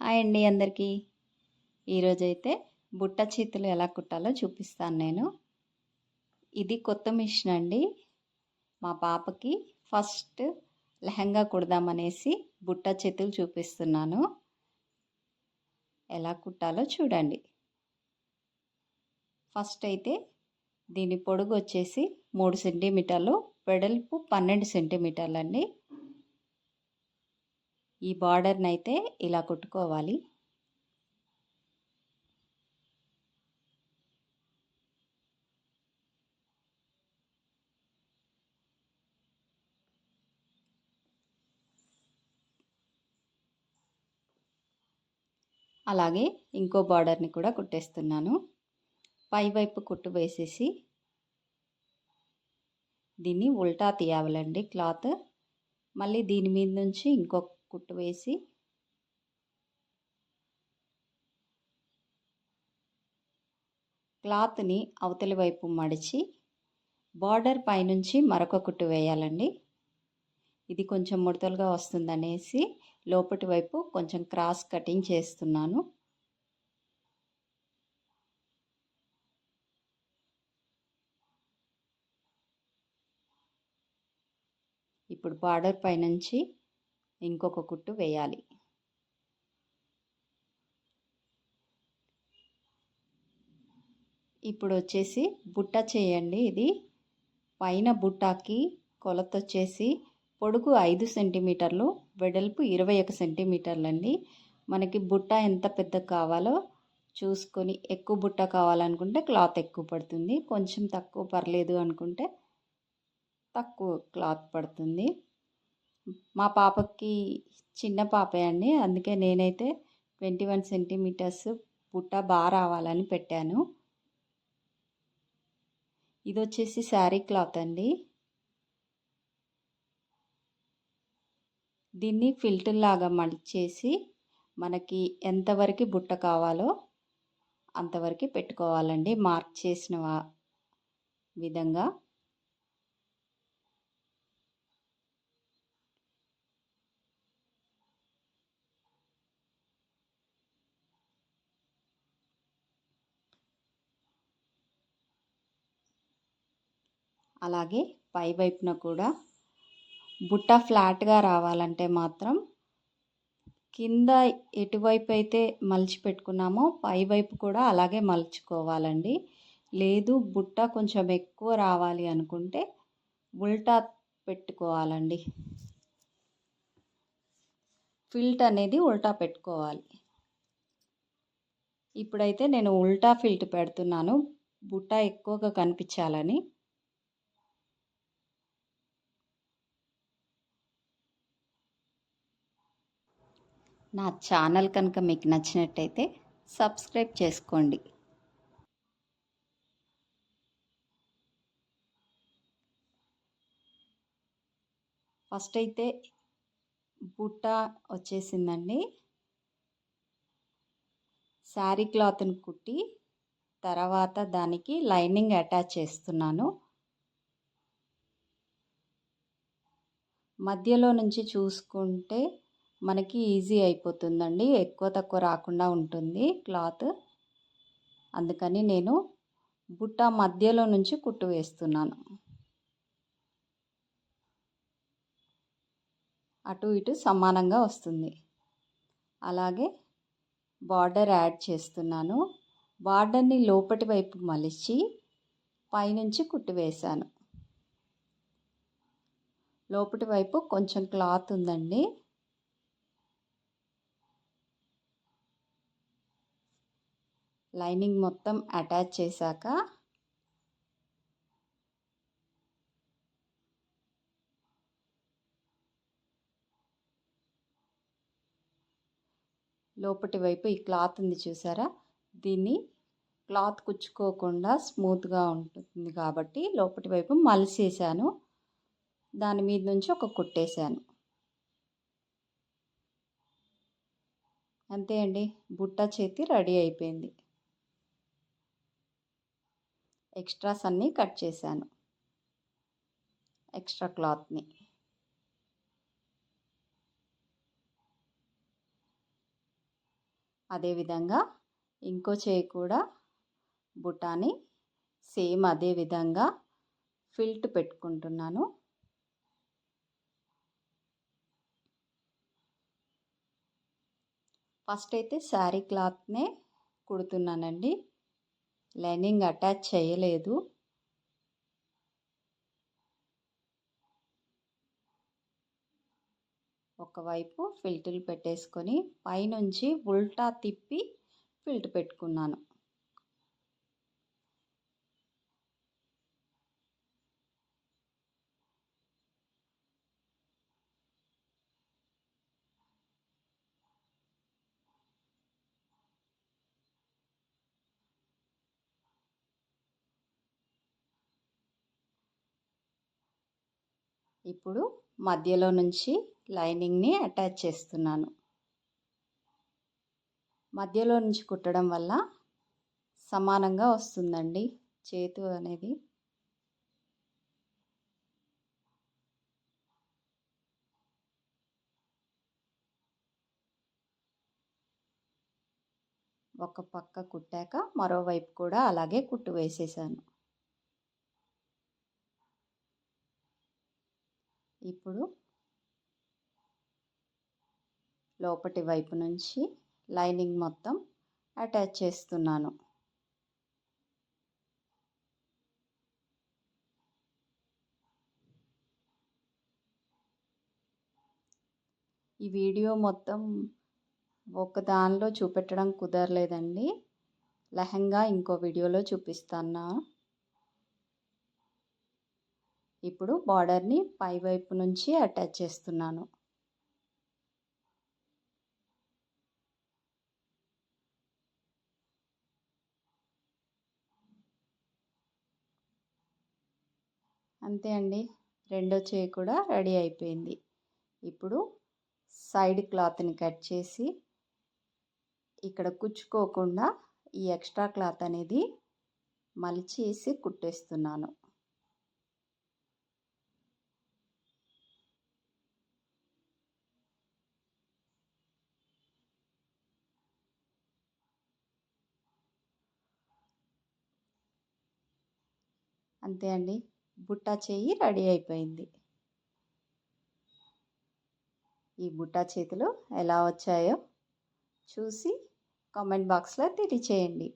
Hi అండి అందరికీ. ఈరోజైతే బుట్ట చేతులు ఎలా కుట్టాలో చూపిస్తాను నేను. ఇది కొత్త మిషన్ అండి. మా పాపకి ఫస్ట్ లెహంగా కుడదామనేసి బుట్ట చేతులు చూపిస్తున్నాను. ఎలా కుట్టాలో చూడండి. ఫస్ట్ అయితే దీని పొడుగు వచ్చేసి మూడు సెంటీమీటర్లు వెడల్పు పన్నెండు సెంటీమీటర్లు అండి ఈ బార్డర్ని అయితే ఇలా కుట్టుకోవాలి. అలాగే ఇంకో బార్డర్ని కూడా కుట్టేస్తున్నాను. పైవైపు కుట్టు వేసేసి దీన్ని ఉల్టా తీయాలండి క్లాత్. మళ్ళీ దీని మీద నుంచి ఇంకొక కుట్టు వేసి క్లాత్ని అవతలి వైపు మడిచి బార్డర్ పైనుంచి మరొక కుట్టు వేయాలండి. ఇది కొంచెం ముడతలుగా వస్తుందనేసి లోపటి వైపు కొంచెం క్రాస్ కటింగ్ చేస్తున్నాను. ఇప్పుడు బార్డర్ పైనుంచి ఇంకొక కుట్టు వేయాలి. ఇప్పుడు వచ్చేసి బుట్ట చేయండి ఇది. పైన బుట్టాకి కొలత వచ్చేసి పొడుగు ఐదు సెంటీమీటర్లు వెడల్పు ఇరవై ఒక సెంటీమీటర్లు అండి మనకి బుట్ట ఎంత పెద్ద కావాలో చూసుకొని ఎక్కువ బుట్ట కావాలనుకుంటే క్లాత్ ఎక్కువ పడుతుంది. కొంచెం తక్కువ పర్లేదు అనుకుంటే తక్కువ క్లాత్ పడుతుంది. మా పాపకి చిన్న పాపే అండి. అందుకే నేనైతే ట్వంటీ వన్ సెంటీమీటర్స్ పుట్ట బాగా రావాలని పెట్టాను. ఇది వచ్చేసి శారీ క్లాత్ అండి. దీన్ని ఫిల్టర్ లాగా మడిచేసి మనకి ఎంతవరకు బుట్ట కావాలో అంతవరకు పెట్టుకోవాలండి. మార్క్ చేసిన విధంగా. అలాగే పై వైపున కూడా బుట్ట ఫ్లాట్గా రావాలంటే మాత్రం కింద ఎటువైపు అయితే మలిచి పెట్టుకున్నామో పై వైపు కూడా అలాగే మలుచుకోవాలండి. లేదు బుట్ట కొంచెం ఎక్కువ రావాలి అనుకుంటే ఉల్టా పెట్టుకోవాలండి. ఫిల్ట్ అనేది ఉల్టా పెట్టుకోవాలి. ఇప్పుడైతే నేను ఉల్టా ఫిల్ట్ పెడుతున్నాను. బుట్ట ఎక్కువగా కనిపించాలని. నా ఛానల్ కనుక మీకు నచ్చినట్టయితే సబ్స్క్రైబ్ చేసుకోండి. ఫస్ట్ అయితే బుట్ట వచ్చేసిందండి. శారీ క్లాత్ని కుట్టి తర్వాత దానికి లైనింగ్ అటాచ్ చేస్తున్నాను. మధ్యలో నుంచి చూసుకుంటే మనకి ఈజీ అయిపోతుందండి. ఎక్కువ తక్కువ రాకుండా ఉంటుంది క్లాత్. అందుకని నేను బుట్ట మధ్యలో నుంచి కుట్టు వేస్తున్నాను. అటు ఇటు సమానంగా వస్తుంది. అలాగే బార్డర్ యాడ్ చేస్తున్నాను. బార్డర్ని లోపటి వైపు మలిచి పైనుంచి కుట్టు వేశాను. లోపటి వైపు కొంచెం క్లాత్ ఉందండి. లైనింగ్ మొత్తం అటాచ్ చేశాక లోపటి వైపు ఈ క్లాత్ ఉంది చూసారా? దీన్ని క్లాత్ కుచ్చుకోకుండా స్మూత్గా ఉంటుంది కాబట్టి లోపటి వైపు మలిసేసాను. దాని మీద నుంచి ఒక కుట్టేశాను. అంతే అండి. బుట్ట చేతి రెడీ అయిపోయింది. ఎక్స్ట్రాస్ అన్నీ కట్ చేశాను. ఎక్స్ట్రా క్లాత్ని. అదేవిధంగా ఇంకో చేయి కూడా బుటాని సేమ్ అదే విధంగా ఫిల్ట్ పెట్టుకుంటున్నాను. ఫస్ట్ అయితే శారీ క్లాత్నే కుడుతున్నానండి. లైనింగ్ అటాచ్ చేయలేదు. ఒకవైపు ఫిల్టర్ పెట్టేసుకొని పైనుంచి ఉల్టా తిప్పి ఫిల్ట్ పెట్టుకున్నాను. ఇప్పుడు మధ్యలో నుంచి లైనింగ్ని అటాచ్ చేస్తున్నాను. మధ్యలో నుంచి కుట్టడం వల్ల సమానంగా వస్తుందండి చేతు అనేది. ఒక పక్క కుట్టాక మరోవైపు కూడా అలాగే కుట్టు వేసేసాను. ఇప్పుడు లోపటి వైపు నుంచి లైనింగ్ మొత్తం అటాచ్ చేస్తున్నాను. ఈ వీడియో మొత్తం ఒక దానిలో చూపెట్టడం కుదరలేదండి. లెహంగా ఇంకో వీడియోలో చూపిస్తాను. ఇప్పుడు బార్డర్ని పై వైపు నుంచి అటాచ్ చేస్తున్నాను. అంతే అండి. రెండో చేయి కూడా రెడీ అయిపోయింది. ఇప్పుడు సైడ్ క్లాత్ని కట్ చేసి ఇక్కడ కుచ్చుకోకుండా ఈ ఎక్స్ట్రా క్లాత్ అనేది మలిచేసి కుట్టేస్తున్నాను. అంతే అండి. బుట్టా చేయి రెడీ అయిపోయింది. ఈ బుట్టా చేతులు ఎలా వచ్చాయో చూసి కామెంట్ బాక్స్లో తెలియచేయండి.